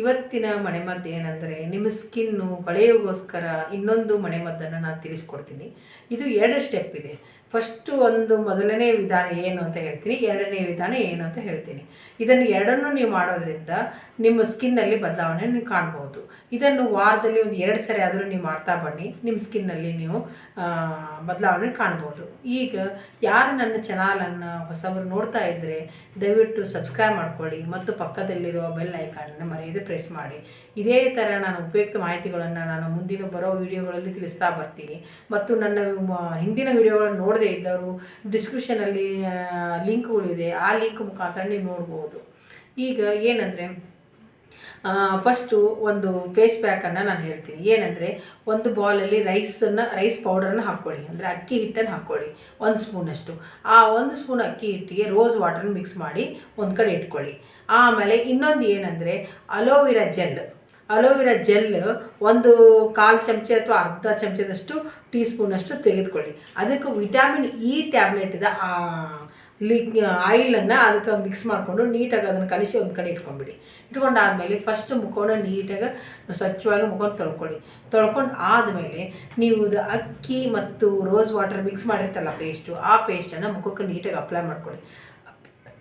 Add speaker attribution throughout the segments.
Speaker 1: ಇವತ್ತಿನ ಮನೆಮದ್ದು ಏನಂದರೆ, ನಿಮ್ಮ ಸ್ಕಿನ್ನು ಹೊಳೆಯೋಗೋಸ್ಕರ ಇನ್ನೊಂದು ಮನೆಮದ್ದನ್ನು ನಾನು ತಿಳಿಸ್ಕೊಡ್ತೀನಿ. ಇದು ಎರಡು ಸ್ಟೆಪ್ ಇದೆ. ಫಸ್ಟು ಒಂದು ಮೊದಲನೇ ವಿಧಾನ ಏನು ಅಂತ ಹೇಳ್ತೀನಿ. ಎರಡನೇ ವಿಧಾನ ಏನು ಅಂತ ಹೇಳ್ತೀನಿ. ಇದನ್ನು ಎರಡನ್ನೂ ನೀವು ಮಾಡೋದ್ರಿಂದ ನಿಮ್ಮ ಸ್ಕಿನ್ನಲ್ಲಿ ಬದಲಾವಣೆ ನೀವು ಕಾಣ್ಬೋದು. ಇದನ್ನು ವಾರದಲ್ಲಿ ಒಂದು ಎರಡು ಸರಿ ಆದರೂ ನೀವು ಮಾಡ್ತಾ ಬನ್ನಿ. ನಿಮ್ಮ ಸ್ಕಿನ್ನಲ್ಲಿ ನೀವು ಬದಲಾವಣೆ ಕಾಣ್ಬೋದು. ಈಗ ಯಾರು ನನ್ನ ಚಾನಲನ್ನು ಹೊಸಬರು ನೋಡ್ತಾ ಇದ್ದರೆ ದಯವಿಟ್ಟು ಸಬ್ಸ್ಕ್ರೈಬ್ ಮಾಡ್ಕೊಳ್ಳಿ ಮತ್ತು ಪಕ್ಕದಲ್ಲಿರುವ ಬೆಲ್ ಐಕಾನನ್ನು ಮರೆಯದೆ ಪ್ರೆಸ್ ಮಾಡಿ. ಇದೇ ಥರ ನಾನು ಉಪಯುಕ್ತ ಮಾಹಿತಿಗಳನ್ನು ನಾನು ಮುಂದಿನ ಬರೋ ವಿಡಿಯೋಗಳಲ್ಲಿ ತಿಳಿಸ್ತಾ ಬರ್ತೀನಿ. ಮತ್ತು ನನ್ನ ಹಿಂದಿನ ವಿಡಿಯೋಗಳನ್ನು ನೋಡದೇ ಇದ್ದವರು ಡಿಸ್ಕ್ರಿಪ್ಷನಲ್ಲಿ ಲಿಂಕ್ಗಳಿದೆ ಆ ಲಿಂಕ್ ಮುಖಾಂತರ ನೀವು ನೋಡ್ಬೋದು. ಈಗ ಏನಂದರೆ ಫಸ್ಟು ಒಂದು ಫೇಸ್ ಪ್ಯಾಕನ್ನು ನಾನು ಹೇಳ್ತೀನಿ. ಏನಂದರೆ, ಒಂದು ಬೌಲಲ್ಲಿ ರೈಸನ್ನು ರೈಸ್ ಪೌಡರನ್ನು ಹಾಕ್ಕೊಳ್ಳಿ. ಅಂದರೆ ಅಕ್ಕಿ ಹಿಟ್ಟನ್ನು ಹಾಕ್ಕೊಳ್ಳಿ. ಒಂದು ಸ್ಪೂನಷ್ಟು ಆ ಒಂದು ಸ್ಪೂನ್ ಅಕ್ಕಿ ಹಿಟ್ಟಿಗೆ ರೋಸ್ ವಾಟರ್ನ ಮಿಕ್ಸ್ ಮಾಡಿ ಒಂದು ಕಡೆ ಇಟ್ಕೊಳ್ಳಿ. ಆಮೇಲೆ ಇನ್ನೊಂದು ಏನಂದರೆ ಅಲೋವೆರಾ ಜೆಲ್ ಅಲೋವೆರಾ ಜೆಲ್ ಒಂದು ಕಾಲು ಚಮಚ ಅಥವಾ ಅರ್ಧ ಚಮಚದಷ್ಟು ಟೀ ಸ್ಪೂನಷ್ಟು ತೆಗೆದುಕೊಳ್ಳಿ. ಅದಕ್ಕೆ ವಿಟಾಮಿನ್ ಇ ಟ್ಯಾಬ್ಲೆಟ್ ಇದೆ ಆ ಲಿ ಆಯಿಲನ್ನು ಅದಕ್ಕೆ ಮಿಕ್ಸ್ ಮಾಡಿಕೊಂಡು ನೀಟಾಗಿ ಅದನ್ನು ಕಲಿಸಿ ಒಂದು ಕಡೆ ಇಟ್ಕೊಂಡ್ಬಿಡಿ. ಇಟ್ಕೊಂಡಾದಮೇಲೆ ಫಸ್ಟ್ ಮುಖವನ್ನು ನೀಟಾಗಿ ಸ್ವಚ್ಛವಾಗಿ ಮುಖವನ್ನು ತೊಳ್ಕೊಳ್ಳಿ. ತೊಳ್ಕೊಂಡು ಆದಮೇಲೆ ನೀವು ಇದು ಅಕ್ಕಿ ಮತ್ತು ರೋಸ್ ವಾಟರ್ ಮಿಕ್ಸ್ ಮಾಡಿರ್ತಲ್ಲ ಪೇಸ್ಟು ಆ ಪೇಸ್ಟನ್ನು ಮುಖಕ್ಕೆ ನೀಟಾಗಿ ಅಪ್ಲೈ ಮಾಡ್ಕೊಳ್ಳಿ.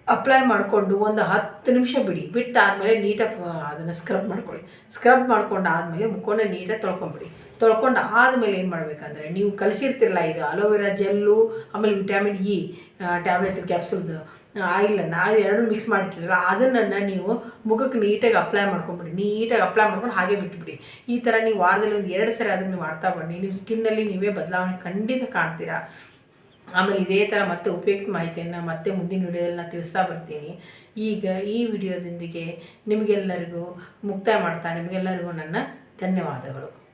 Speaker 1: ಅಪ್ಲೈ ಮಾಡಿಕೊಂಡು ಒಂದು ಹತ್ತು ನಿಮಿಷ ಬಿಡಿ. ಬಿಟ್ಟಾದಮೇಲೆ ನೀಟಾಗಿ ಅದನ್ನು ಸ್ಕ್ರಬ್ ಮಾಡ್ಕೊಳ್ಳಿ. ಸ್ಕ್ರಬ್ ಮಾಡ್ಕೊಂಡು ಆದಮೇಲೆ ಮುಖವನ್ನು ನೀಟಾಗಿ ತೊಳ್ಕೊಂಬಿಡಿ. ತೊಳ್ಕೊಂಡು ಆದಮೇಲೆ ಏನು ಮಾಡಬೇಕಂದ್ರೆ, ನೀವು ಕಲಿಸಿರ್ತಿರಲ್ಲ ಇದು ಅಲೋವೆರಾ ಜೆಲ್ಲು, ಆಮೇಲೆ ವಿಟಾಮಿನ್ ಇ ಟ್ಯಾಬ್ಲೆಟ್ ಕ್ಯಾಪ್ಸೂಲ್ದು ಆಯಿಲನ್ನು ಅದು ಎರಡು ಮಿಕ್ಸ್ ಮಾಡಿಟ್ಟಿರಲ್ಲ ಅದನ್ನು ನೀವು ಮುಖಕ್ಕೆ ನೀಟಾಗಿ ಅಪ್ಲೈ ಮಾಡ್ಕೊಂಬಿಡಿ. ನೀಟಾಗಿ ಅಪ್ಲೈ ಮಾಡ್ಕೊಂಡು ಹಾಗೆ ಬಿಟ್ಬಿಡಿ. ಈ ಥರ ನೀವು ವಾರದಲ್ಲಿ ಒಂದು ಎರಡು ಸರಿ ಅದನ್ನು ನೀವು ಮಾಡ್ತಾ ಬನ್ನಿ. ನಿಮ್ಮ ಸ್ಕಿನ್ನಲ್ಲಿ ನೀವೇ ಬದಲಾವಣೆ ಖಂಡಿತ ಕಾಣ್ತೀರಾ. ಆಮೇಲೆ ಇದೇ ಥರ ಮತ್ತೆ ಉಪಯುಕ್ತ ಮಾಹಿತಿಯನ್ನು ಮತ್ತೆ ಮುಂದಿನ ವಿಡಿಯೋದಲ್ಲಿ ನಾನು ತಿಳಿಸ್ತಾ ಬರ್ತೀನಿ. ಈಗ ಈ ವಿಡಿಯೋದೊಂದಿಗೆ ನಿಮಗೆಲ್ಲರಿಗೂ ಮುಕ್ತಾಯ ಮಾಡ್ತಾ ನಿಮಗೆಲ್ಲರಿಗೂ ನನ್ನ ಧನ್ಯವಾದಗಳು.